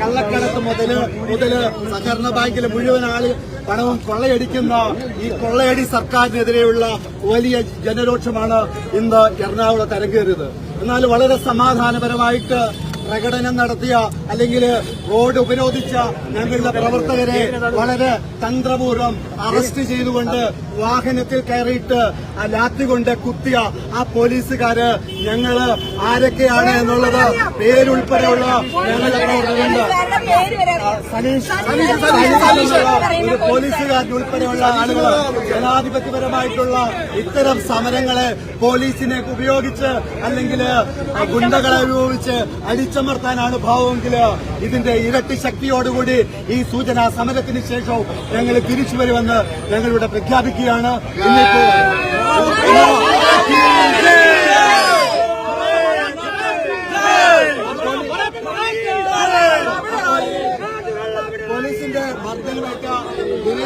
കള്ളക്കടത്ത് മുതൽ മുതൽ സഹകരണ ബാങ്കിലെ മുഴുവൻ ആൾ പണവും കൊള്ളയടിക്കുന്ന ഈ കൊള്ളയടി സർക്കാരിനെതിരെയുള്ള വലിയ ജനരോക്ഷമാണ് ഇന്ന് എറണാകുളത്ത് അരങ്ങേറിയത്. എന്നാൽ വളരെ സമാധാനപരമായിട്ട് പ്രകടനം നടത്തിയ അല്ലെങ്കിൽ റോഡ് ഉപരോധിച്ച ഞങ്ങളുടെ പ്രവർത്തകരെ വളരെ തന്ത്രപൂർവം അറസ്റ്റ് ചെയ്തുകൊണ്ട് വാഹനത്തിൽ കയറിയിട്ട് ലാത്തികൊണ്ട് ലാത്തി കൊണ്ട് കുത്തിയ ആ പോലീസുകാര് ഞങ്ങൾ ആരൊക്കെയാണ് എന്നുള്ളത് പേരുൾപ്പെടെയുള്ള ഞങ്ങളുടെ പ്രവർത്തകരുണ്ട്. ഒരു ആളുകൾ ജനാധിപത്യപരമായിട്ടുള്ള ഇത്തരം സമരങ്ങളെ പോലീസിനെ ഉപയോഗിച്ച് അല്ലെങ്കിൽ ഗുണ്ടകളെ ഉപയോഗിച്ച് അടിച്ചമർത്താനാണ് ഭാവമെങ്കിൽ ഇതിന്റെ ഇരട്ടി ശക്തിയോടുകൂടി ഈ സൂചന സമരത്തിന് ശേഷവും ഞങ്ങൾ തിരിച്ചു വരുമെന്ന് ഞങ്ങളിവിടെ പ്രഖ്യാപിക്കുകയാണ്. ഇന്നിപ്പോ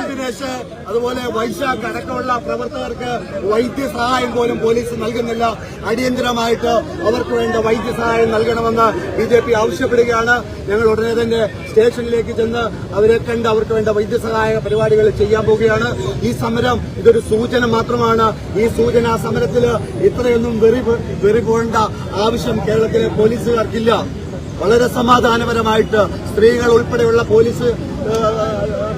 ദിനേശ് അതുപോലെ വൈശാഖ് അടക്കമുള്ള പ്രവർത്തകർക്ക് വൈദ്യസഹായം പോലും പോലീസ് നൽകുന്നില്ല. അടിയന്തരമായിട്ട് അവർക്ക് വേണ്ട വൈദ്യസഹായം നൽകണമെന്ന് ബി ജെ പി ആവശ്യപ്പെടുകയാണ്. ഞങ്ങൾ ഉടനെ തന്നെ സ്റ്റേഷനിലേക്ക് ചെന്ന് അവരെ കണ്ട് അവർക്ക് വേണ്ട വൈദ്യസഹായ പരിപാടികൾ ചെയ്യാൻ പോവുകയാണ്. ഈ സമരം ഇതൊരു സൂചന മാത്രമാണ്. ഈ സൂചന സമരത്തിൽ ഇത്രയൊന്നും വെറി വെറി പോകേണ്ട ആവശ്യം കേരളത്തിലെ പോലീസുകാർക്കില്ല. വളരെ സമാധാനപരമായിട്ട് സ്ത്രീകൾ ഉൾപ്പെടെയുള്ള പോലീസ്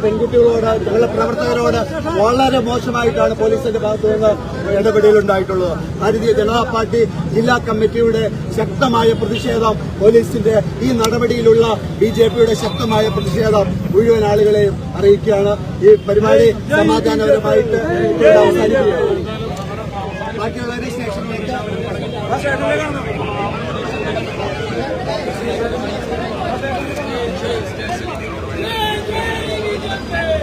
പെൺകുട്ടികളോട് ഞങ്ങളുടെ പ്രവർത്തകരോട് വളരെ മോശമായിട്ടാണ് പോലീസിന്റെ ഭാഗത്തു നിന്ന് ഇടപെടലുണ്ടായിട്ടുള്ളത്. ഭാരതീയ ജനതാ പാർട്ടി ജില്ലാ കമ്മിറ്റിയുടെ ശക്തമായ പ്രതിഷേധം പോലീസിന്റെ ഈ നടപടിയിലുള്ള ബി ജെ പിയുടെ ശക്തമായ പ്രതിഷേധം മുഴുവൻ ആളുകളെയും അറിയിക്കുകയാണ്. ഈ പരിപാടി സമാധാനപരമായിട്ട് അവസാനിക്കുകയാണ് ബാക്കിയുള്ളവരെ സ്റ്റേഷനിലേക്ക്.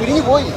പിരിഞ്ഞു പോയി.